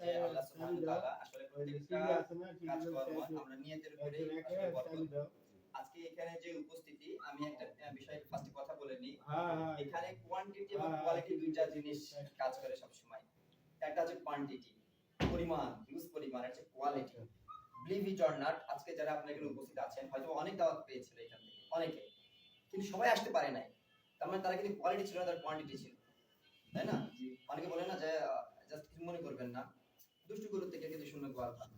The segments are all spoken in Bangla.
যে আল্লাহ সুবহানাহু তাআলা আসলে প্রত্যেকটা কাজকর্ম আমরা নিয়তের উপরেই আসলে বরকত। আজকে এখানে যে উপস্থিতি আমি একটা বিষয় ফার্স্টে কথা বলে নিই। এখানে কোয়ান্টিটি এবং কোয়ালিটি দুইটা জিনিস কাজ করে সব সময় একটা হচ্ছে কোয়ান্টিটি পরিমাণ হিউজ পরিমাণ একটা quality believe it or not আজকে যারা আপনার এখানে উপস্থিত আছেন হয়তো অনেক দাওয়াত পেয়েছিল এখান থেকে অনেকে। কিন্তু সবাই আসতে পারে নাই। তার মানে তারা কিন্তু কোয়ালিটি ছিল না তার কোয়ান্টিটি ছিল। তাই না? অনেকে বলে না যে জাস্ট কিছু মনে করবেন না। দুষ্টু গরুর থেকে কিন্তু শূন্য গোয়াল পান।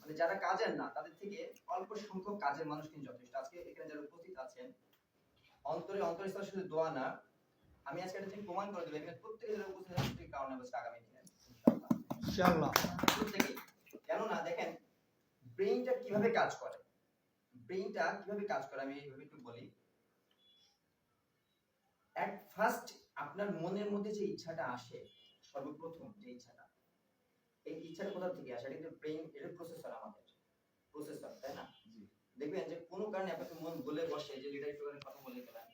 মানে যারা কাজের না তাদের থেকে অল্প সংখ্যক কাজের মানুষ কিন্তু যথেষ্ট। আজকে এখানে যারা উপস্থিত আছেন অন্তরে অন্তরস্থল শুধু দোয়া না আমি আজকে একটা জিনিস প্রমাণ করে দেবো। এখানে প্রত্যেকে যারা উপস্থিত আছেন প্রত্যেকে কারণে বসে আগামী দিনে। ইনশাআল্লাহ। ইনশাআল্লাহ। প্রত্যেকেই। কেননা দেখেন ব্রেইনটা কীভাবে কাজ করে? ব্রেইনটা কীভাবে কাজ করে? আমি এইভাবে একটু বলি। এট ফার্স্ট আপনার মনের মধ্যে যে ইচ্ছাটা আসে সর্বপ্রথম যে ইচ্ছাটা এই ইচ্ছাটা কোথা থেকে আসে? এটা কিন্তু ব্রেইন এটা প্রসেসর আমাদের। প্রসেসর তাই না? দেখবেন যে কোনো কারণে আপনাকে মন বলে বসে যে লিডার একটু কথা বলে গেলেন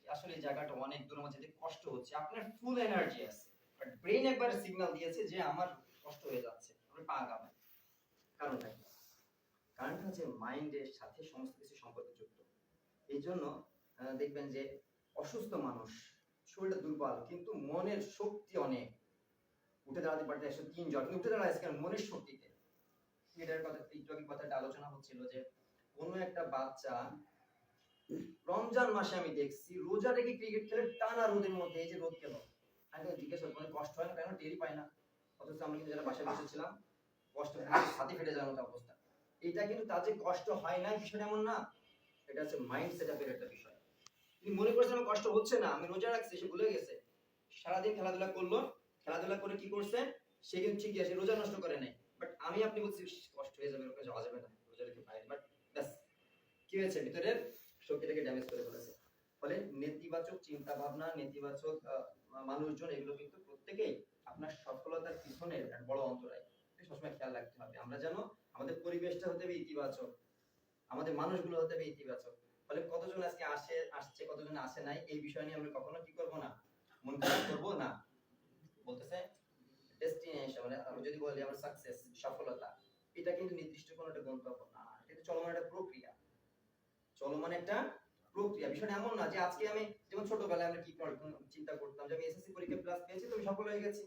যে আসলে জায়গাটা অনেক দূর মধ্যে যেতে কষ্ট হচ্ছে আপনার ফুল এনার্জি আছে। বাট ব্রেইন একবার সিগন্যাল দিয়েছে যে আমার কষ্ট হয়ে যাচ্ছে আপনি পা গাবেন কারণটা কি? কারণটা হচ্ছে মাইন্ডের সাথে সমস্ত কিছু সম্পর্কযুক্ত। এই জন্য দেখবেন যে অসুস্থ মানুষ শরীরটা দুর্বল, কিন্তু মনের শক্তি অনেক। উঠে দাঁড়াতে পারতে একশো তিন জন উঠে দাঁড়াচ্ছে কেন মনের শক্তিতে। এটার কথা একটু কথাটা আলোচনা হচ্ছিল যে, কোনো একটা বাচ্চা, রমজান মাসে আমি দেখছি, রোজা রেখে ক্রিকেট খেলে টানা রোদের মধ্যে এই যে রোদ কেন? আমি জিজ্ঞেস করি, "তোমার কষ্ট হয় না কেন? টেরি পাই না? অথচ আমরা কিন্তু যারা বাসায় বসেছিলাম, কষ্ট হাতে ফেটে যাওয়ার মতো অবস্থা। এটা কিন্তু যে কষ্ট হয় না, বিষয়টা এমন না। এটা হচ্ছে মাইন্ড সেট আপের একটা বিষয়। তিনি মনে করছেন আমার কষ্ট হচ্ছে না? আমি রোজা রাখছি, সে ভুলে গেছে। সারাদিন খেলাধুলা করল, খেলাধুলা করে কি করছে? সে কিন্তু ঠিকই আছে, রোজা নষ্ট করে নাই। বাট আমি, আপনি বলছি কষ্ট হয়ে যাবে ওরকম যাওয়া যাবে না, রোজা রেখে বাইরে বাট ব্যাস, কি হয়েছে? ভিতরের শক্তিটাকে ড্যামেজ করে ফেলেছে। ফলে নেতিবাচক চিন্তা ভাবনা নেতিবাচক মানুষজন, এগুলো কিন্তু প্রত্যেকেই আপনার সফলতার পিছনের বড় অন্তরায়। সবসময় খেয়াল রাখতে হবে। আমরা যেন আমাদের পরিবেশটা হতে হবে ইতিবাচক। আমাদের মানুষগুলো হতে হবে ইতিবাচক। ফলে কতজন আজকে আসে, আসছে, কতজন আসে নাই, এই বিষয় নিয়ে আমরা কখনো কি করব না? মন করব না? বলতেছে ডেস্টিনেশন মানে যদি বলি আমার সাকসেস সফলতা, এটা কিন্তু নির্দিষ্ট কোনো একটা গন্তব্য না, এটা চলমান একটা প্রক্রিয়া। চলমান একটা প্রক্রিয়া। বিষয়টা এমন না যে আজকে আমি, যেমন ছোটবেলায় আমরা কি চিন্তা করতাম যে আমি এসএসসি পরীক্ষায় প্লাস পেয়েছি, তো আমি সফল হয়ে গেছি।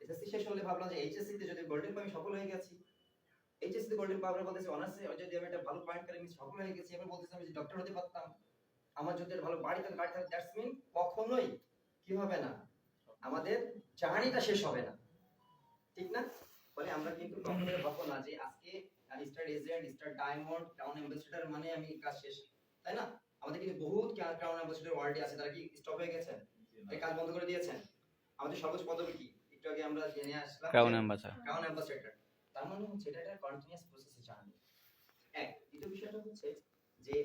এসএসসি শেষ হলে ভাবলাম যে এইচএসসি তে যদি গোল্ডেন আমি সফল হয়ে গেছি। এইচএসসি গোল্ডেন পাওয়ার বলতেছি অনার্সে যদি আমি একটা ভালো পয়েন্ট করে আমি সফল হয়ে গেছি এবার বলতেছি আমি ডক্টর হতে পারতাম। আমার যদি একটা ভালো বাড়ি থাকে গাড়ি থাকে দ্যাটস মিন কখনোই কি হবে না? আমাদের জার্নিটা শেষ হবে না। ঠিক না? ফলে আমরা কিন্তু কখনোই ভাববো না যে আজকে star agent star diamond crown ambassador মানে আমি কাজ শেষ। তাই না? আমাদের কিন্তু বহুত ক্রাউন অ্যাম্বাসেডর ওয়ার্ল্ডে আছে তারা কি স্টপ হয়ে গেছেন এই কাজ বন্ধ করে দিয়েছেন? আমাদের সর্বোচ্চ পদবি কি? একটু আগে আমরা জেনে আসলাম ক্রাউন অ্যাম্বাসাডার ক্রাউন অ্যাম্বাসেডর তার মানে হচ্ছে এটা একটা কন্টিনিউয়াস প্রসেসে জার্নি এক দ্বিতীয় বিষয়টা হচ্ছে যে